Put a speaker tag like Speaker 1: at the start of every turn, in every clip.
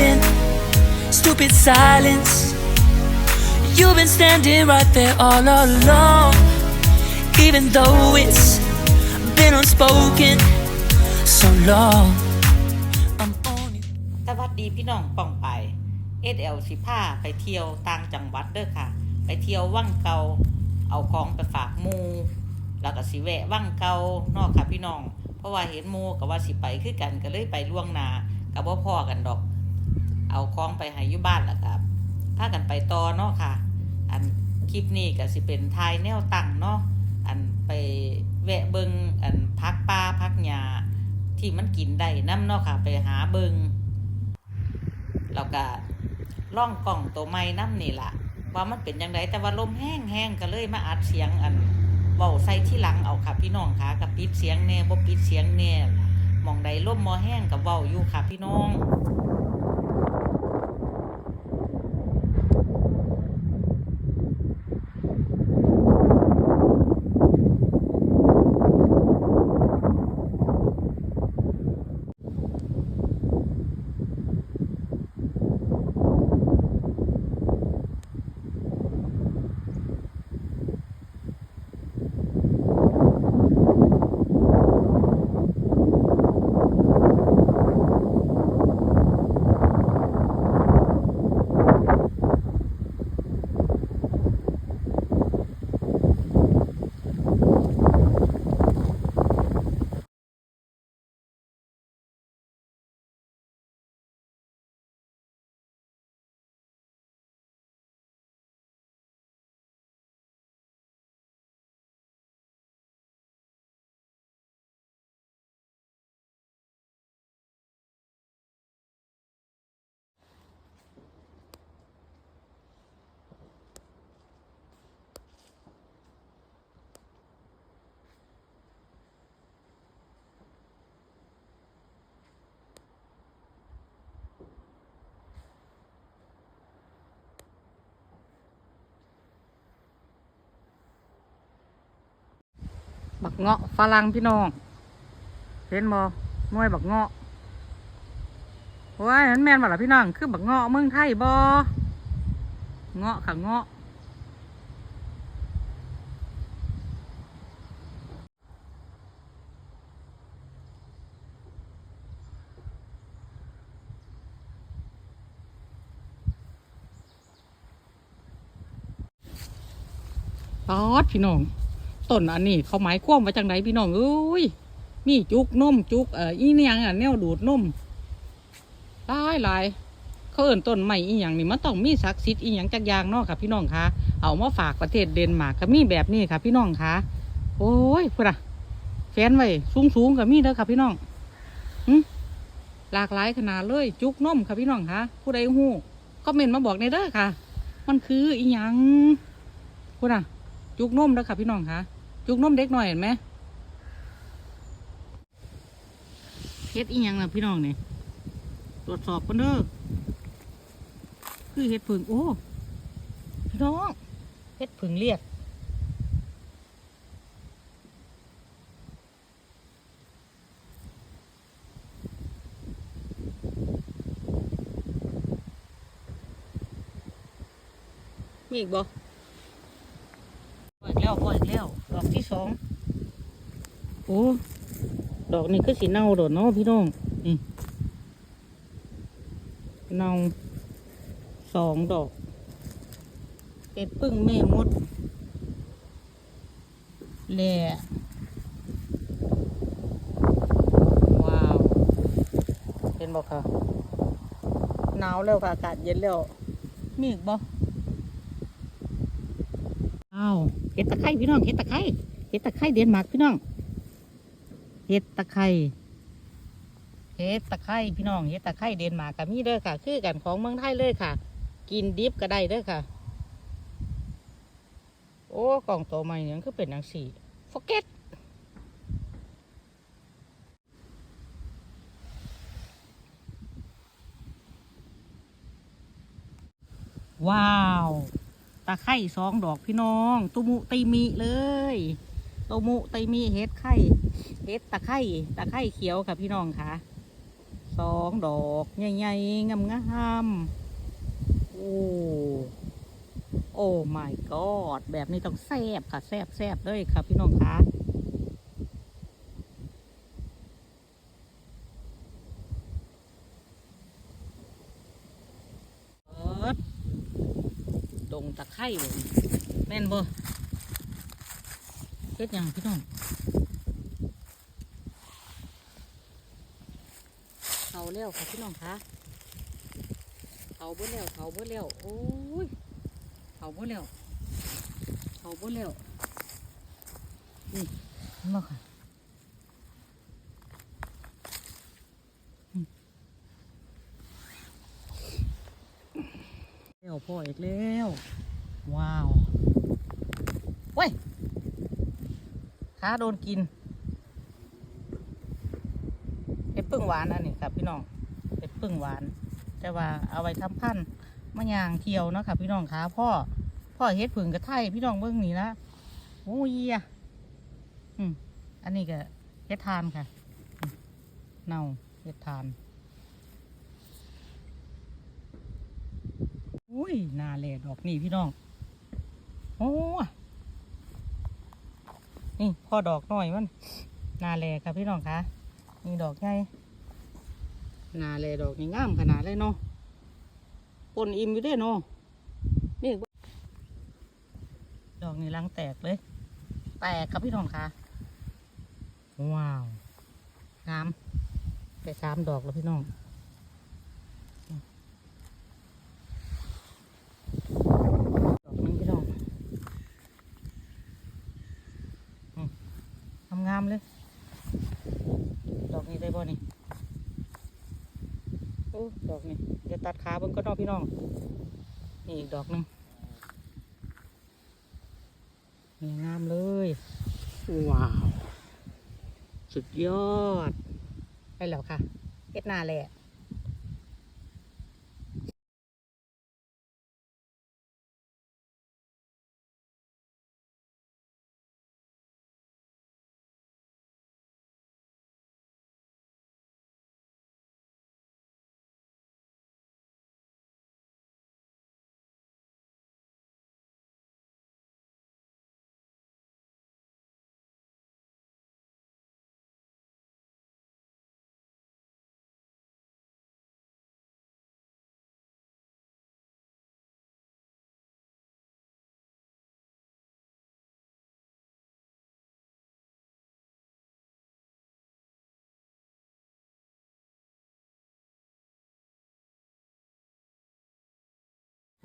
Speaker 1: been stupid silence. You've been standing right there all along, even though it's been unspoken so long. I'm only
Speaker 2: สวัสดีพี่น้องป่องไปเอสเอลสิผ้าไปเที่ยวต่างจังหวัดเด้อค่ะ ไปเที่ยวว่างเกาเอาของไปฝากหมูแล้วก็สิแวะว่างเกานอกค่ะพี่น้อง เพราะว่าเห็นหมูกับว่าสิไปคือกันก็เลยไปล่วงหนากับว่าพ่อกันดอก เอาของไปให้ยู่บ้านแล้วครับพากันไปต่อเนาะค่ะ อันคลิปนี้ก็สิเป็นทายแนวตั้งเนาะอันไปแวะเบิงอันพักป้าพักหญ้าที่มันกินได้น้ำเนาะค่ะ ไปหาเบิงแล้วก็ล่องกล่องตัวไม้น้ำนี่ล่ะ ว่ามันเป็นยังไงแต่ว่าลมแห้งแห้งก็เลยมาอัดเสียงอันเบาใส่ที่หลังเอาค่ะพี่น้องค่ะกับปิดเสียงแน่บ่ปิดเสียงแน่มองใดลมมอแห้งกับเบาอยู่ค่ะพี่น้อง บักเงาะฝรั่งพี่น้อง เห็นบ่หน่วยบักเงาะว้ายมันแม่นบ่ล่ะพี่น้อง คือบักเงาะเมืองไทยบ่เงาะค่ะเงาะตอดพี่น้อง ต้นอันนี้ เขาหมายความว่าจังไดพี่น้องเอ้ยมีจุกนมจุกเอ่ออีเนียงอะแนวดูดนมหลายหลายเขาเอิ่นต้นใหม่อีหยังนี่มันต้องมีศักดิ์สิทธิ์อีหยังจักอย่างเนาะค่ะพี่น้องคะเอามาฝากประเทศเดนมาร์กก็มีแบบนี้ค่ะ พี่น้องคะโอ้ยพุ่นอะแฟนไว้สูงสูงๆก็มีเด้อค่ะพี่น้องหึหลากหลายขนาดเลย จุกนมค่ะพี่น้องคะผู้ใดหู้ก็เมนต์มาบอกในเด้อค่ะ มันคืออีหยังพุ่นอะจุกนมแล้วค่ะพี่น้องคะ จุกนมเด็กหน่อยเห็นไหมเฮ็ดอีหยังล่ะพี่น้องนี่ตรวจสอบกันเด้อคือเฮ็ดผึ่งโอ้พี่น้องเฮ็ดผึ่งเลียดมีอีกบ่ปล่อยอีกแล้วปล่อยอีกแล้ว ดอกที่ สองโอ้ดอกนี้คือสีเน่าโดดเนาะพี่น้องนี่เน่าสองดอกเป็ดปึ้งแม่มดแหล่ว้าวเห็นบอกค่ะหนาวแล้วค่ะอากาศเย็นแล้วมีอีกบ่อ้าวเห็ดตะไคร้พี่น้องเห็ดตะไคร้ เห็ดตะไคร้เดนมาร์กพี่น้อง เห็ดตะไคร้เห็ดตะไคร้พี่น้อง เห็ดตะไคร้เดนมาร์กกับมีเด้อค่ะ คือกันของเมืองไทยเลยค่ะ กินดิบก็ได้เด้อค่ะ โอ้กล่องโตใหม่เนี่ยคือเป็นหนังสีโฟเกตว้าว ตะไคร่สองดอกพี่น้อง ตุมุตีมีเลย ตมุตีมีเฮ็ดไข่เฮ็ดตะไคร่ตะไคร่เขียวค่ะพี่น้องค่ะสองดอกใหญ่ๆงามๆโอ้โอ้ my god แบบนี้ต้องแซบค่ะแซบแซบเลยค่ะพี่น้องคะเอิดงตะไคร่บ่แม่นบ่ เฮ็ดหยังพี่น้องเขาแล้วค่ะพี่น้องคะเขาเบิ่แล้วเขาเบิ่แล้วโอ้ยเขาบ่แล้วเขาบ่แล้วนี่เห็นบ่ค่ะอืมแล้วพ่ออีกแล้วว้าวเว้ย ขาโดนกินเห็ดพึ่งหวานอันนี้ครับพี่น้องเห็ดพึ่งหวาน แต่ว่าเอาไว้ทำพันธุ์มะยางเคียวนะค่ะพี่น้องขาพ่อ พ่อเฮ็ดผึ่งกระไทยพี่น้องเบิ่งนี่นะโอ้ยอะอืมอันนี้ก็เฮ็ดทานค่ะ เน่าเฮ็ดทานอุ้ยนาแลดอกนี่พี่น้อง โอ้ นี่พ่อดอกน่อยมันนาแลค่ะพี่น้องคะนี่ดอกใหญ่นาแลดอกนี่งามขนาดเลยเนาะปนอิ่มอยู่ด้เนาะนี่ดอกนี้รังแตกเลย แตกครับพี่ทองคะว้าวงามไปสามดอกแล้วพี่น้อง ดอกหนึงพี่น้องอืมงามๆเลย ดอกนี้ได้บ่นี่โอ้ดอกนี้เดี๋ยวตัดขาเบิ่งก็นอกพี่น้อง นี่อีกดอกหนึงนี่งามเลย ว้าว สุดยอด ไปแล้วค่ะเอ็ดนาแหละ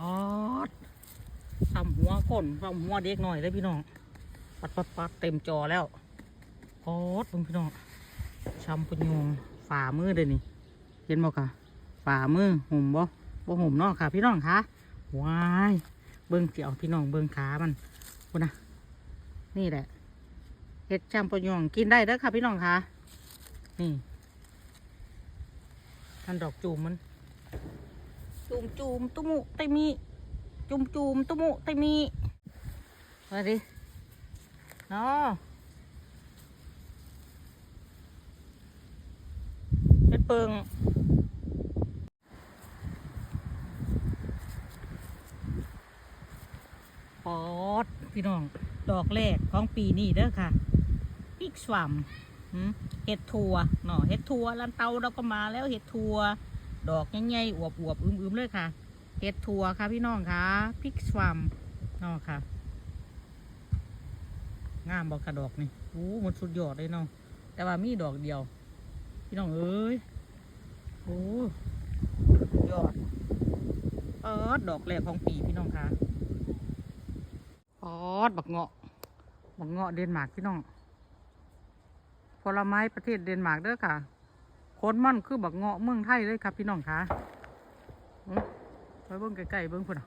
Speaker 2: ออดทำหัวคนทำหัวเด็กหน่อยเลยพี่น้อง ปัดปัดปัดเต็มจอแล้วออดเบิ่งพี่น้องช้ำปุญญงฝ่ามือเดี๋ยวนี้เห็นบ่ค่ะฝ่ามือหุ่มบ่บ่หุ่มนาะค่ะ พี่น้องคะว้ายเบิ่งเจียวพี่น้องเบิ่งขามันคุณนะนี่แหละเห็ดช้ำปุญญงกินได้เด้อค่ะ พี่น้องคะนี่ท่านดอกจูมมัน จูมจูมตุมุไตมีจูมจูมตุมุไตมีมาดิเนาะเป็ดเปิงปอดพี่น้อง ดอกแรกของปีนี้เด้อค่ะพิกสวัมหืมเห็ดทัวเนาะเห็ดทัวลันเตาเราก็มาแล้วเห็ดทัว ดอกใหญ่ๆอวบๆอึมๆเลยค่ะเห็ดถั่วค่ะพี่น้องค่ะพริกสวัมนาะค่ะ งามบอกกระดอกนี่โอ้มันสุดยอดเลยเนาะแต่ว่ามีดอกเดียว พี่น้องเอ้ยโอ้ยอดเออดอกแรกของปีพี่น้องค่ะออดบักเงาะบักเงาะเดนมาร์กพี่น้องผลไม้ประเทศเดนมาร์กเด้อค่ะ คนมันคือบักเงาะเมืองไทยเลยครับพี่น้องคะไปเบิ้งใกล้ๆเบิ้งพุ่นอะ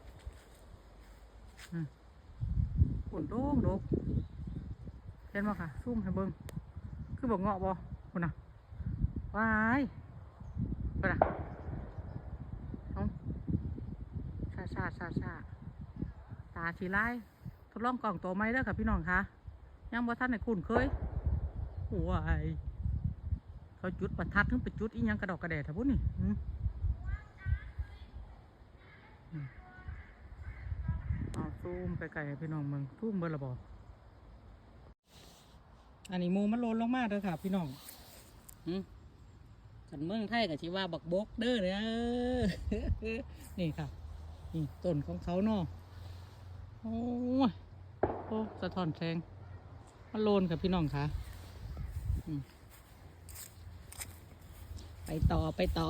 Speaker 2: พุ่นโดกโดกเห็นบ่ค่ะซูมให้เบิ้งคือบักเงาะบ่พุ่นอะวายพุ่นอะชาชาชาชาตาชีไล่ทดลองกล่องโตไหมเด้อค่ะพี่น้องคะยังบ่ท่านไหนคุ้นเคยโอ้ย เขาจุดประทัดถึงไปจุดอีหยังกระดอกกระแดดท่าพุ่นนี่อืมเอาซูมไปไกลให้พี่น้องเมืองทุ่มเบอร์ละบออันนี้มูมันโลนลงมาเด้อค่ะ พี่น้องหืมกันเมืองไทยกับชิว่าบักบกเด้อเด้อนี่ค่ะ นี่ต้นของเขาเนาะโอ้ยโอ้สะท้อนแสงมันโลนกับพี่น้องค่ะอืม ไปต่อไปต่อ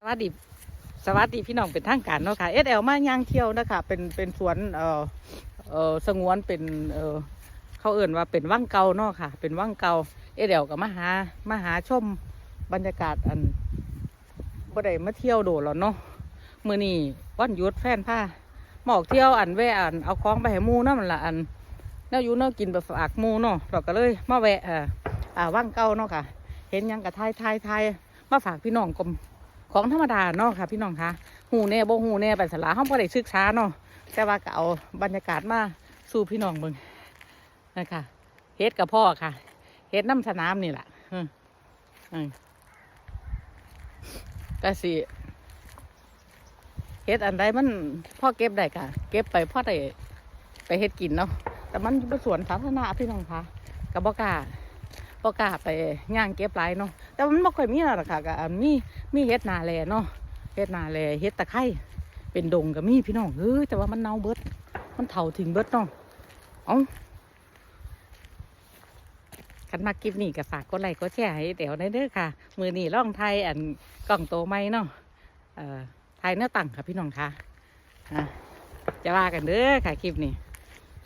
Speaker 2: สวัสดีสวัสดีพี่น้องเป็นทางการเนาะค่ะเอสเอลมาย่างเที่ยวนะคะเป็นเป็นสวนเอ่อเอ่อสงวนเป็นเอ่อเขาเอื่นว่าเป็นว่างเก่าเนาะค่ะ เป็นว่างเก่าเอสเอลกับมาหามาหาชมบรรยากาศอันบ่ได้มาเที่ยวโดดแล้วเนาะมือนี้วันยุดแฟนผ้าหมอกเที่ยวอันแวะอันเอาของไปให้หมู่เนาะมันละอันแนวอยู่เนากินไปฝากหมูเนาะเราก็เลยมาแวะอ่าอ่าว่างเก่าเนาะค่ะ เห็นยังกับทายทายทายมาฝากพี่น้องกลม ของธรรมดาเนาะค่ะพี่น้องคะหูแน่บ่หูแน่ไปสลาห้องพอได้ศึกษาเนาะแต่ว่าก็เอาบรรยากาศมาสู่พี่น้องเบิ่งนะคะเฮ็ดกับพ่อค่ะเฮ็ดน้ำสนามนี่แหละอืมอืมก็สิเฮ็ดอันใดมันพ่อเก็บได้ค่ะ เก็บไปพ่อได้ไปเฮ็ดกินเนาะแต่มันอยู่บนสวนสาธารณะพี่น้องคะกับบ่กล้า บ่กล้าไปย่างเก็บหลายเนาะแต่มันบ่ค่อยมีหรอกค่ะก็อันมีมีเฮ็ดนาแลเนาะเฮ็ดนาแลเฮ็ดตะไคร้เป็นดงก็มีพี่น้องเอ้ยแต่ว่ามันเน่าเบิด มันเฒ่าถึงเบิดเนาะเอ้าคันมาคลิปนี้ก็ฝากกดไลค์กดแชร์ให้เดี๋ยวได้เด้อค่ะ มือนี้ล่องไทยอันกล่องโตไหมเนาะเอ่อไทยเนื้อตังค่ะพี่น้องค่ะอะจะว่ากันเด้อค่ะคลิปนี้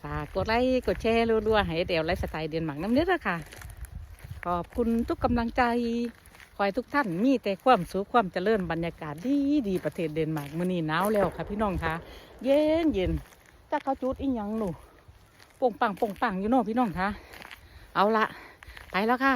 Speaker 2: ฝากกดไลค์กดแชร์รัวๆให้เดี๋ยวไลฟ์สไตล์เดียนหมักน้ำเด้อค่ะ ขอบคุณทุกกำลังใจขอให้ทุกท่านมีแต่ความสุขความเจริญบรรยากาศดีดีประเทศเดนมาร์กมื้อนี้หนาวแล้วค่ะพี่น้องค่ะ เย็นเย็นถ้าเขาจุดอีหยังหนูป่งปังป่งปังอยู่เนาะพี่น้องค่ะ เอาละไปแล้วค่ะ